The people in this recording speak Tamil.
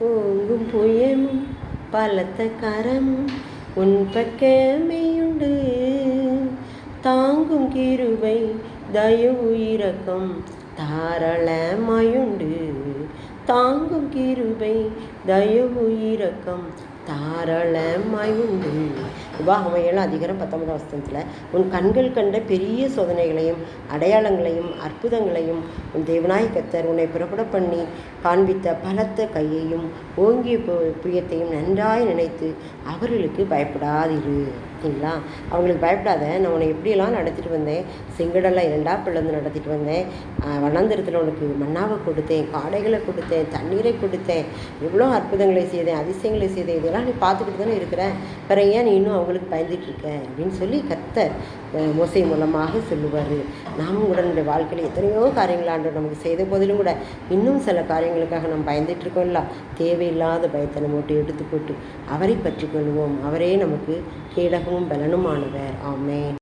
ஓங்கும் புயமும் பலத்த கரமும் உன் பக்கமேயுண்டு. தாங்கும் கிருபை தயவு இரக்கம் தாராளமாயுண்டு. தாங்கும் கிருபை தயவு இரக்கம் தாராளமாயுண்டு. உண்டு ஏழு அதிகாரம் பத்தொன்பதாம் வசனத்தில் உன் கண்கள் கண்ட பெரிய சோதனைகளையும் அடையாளங்களையும் அற்புதங்களையும் உன் தேவனாய் கத்தர் உன்னை புறப்பட பண்ணி காண்பித்த பலத்த கையையும் ஓங்கிய பு- புயத்தையும் நன்றாய் நினைத்து அவர்களுக்கு பயப்படாதிரு. சரிங்களா அவங்களுக்கு பயப்படாத நான் உன்னை எப்படியெல்லாம் நடத்திட்டு வந்தேன்? செங்கடலை இரண்டா பிளந்து நடத்திட்டு வந்தேன். ஆஹ் வனாந்திரத்தில் உனக்கு மண்ணாவை கொடுத்தேன் காடைகளை கொடுத்தேன் தண்ணீரை கொடுத்தேன். எவ்வளோ அற்புதங்களை செய்தேன் அதிசயங்களை செய்தேன். இதெல்லாம் நீ பார்த்துக்கிட்டு தானே இருக்கிறேன் பிறகு ஏன் நீ இன்னும் அவங்களுக்கு பயந்துட்டுருக்க அப்படின்னு சொல்லி கத்தர் மோசை மூலமாக சொல்லுவார். நாமும் கூட நம்முடைய வாழ்க்கையில் எத்தனையோ காரியங்கள் ஆண்டு நமக்கு செய்த போதிலும் கூட இன்னும் சில காரியங்களுக்காக நம்ம பயந்துட்டு இருக்கோம்ல தேவையில்லாத பயத்தை நம்ம விட்டு எடுத்து போட்டு அவரை பற்றி கொள்வோம். அவரே நமக்கு கீழகமும் பலனுமானவர். ஆமே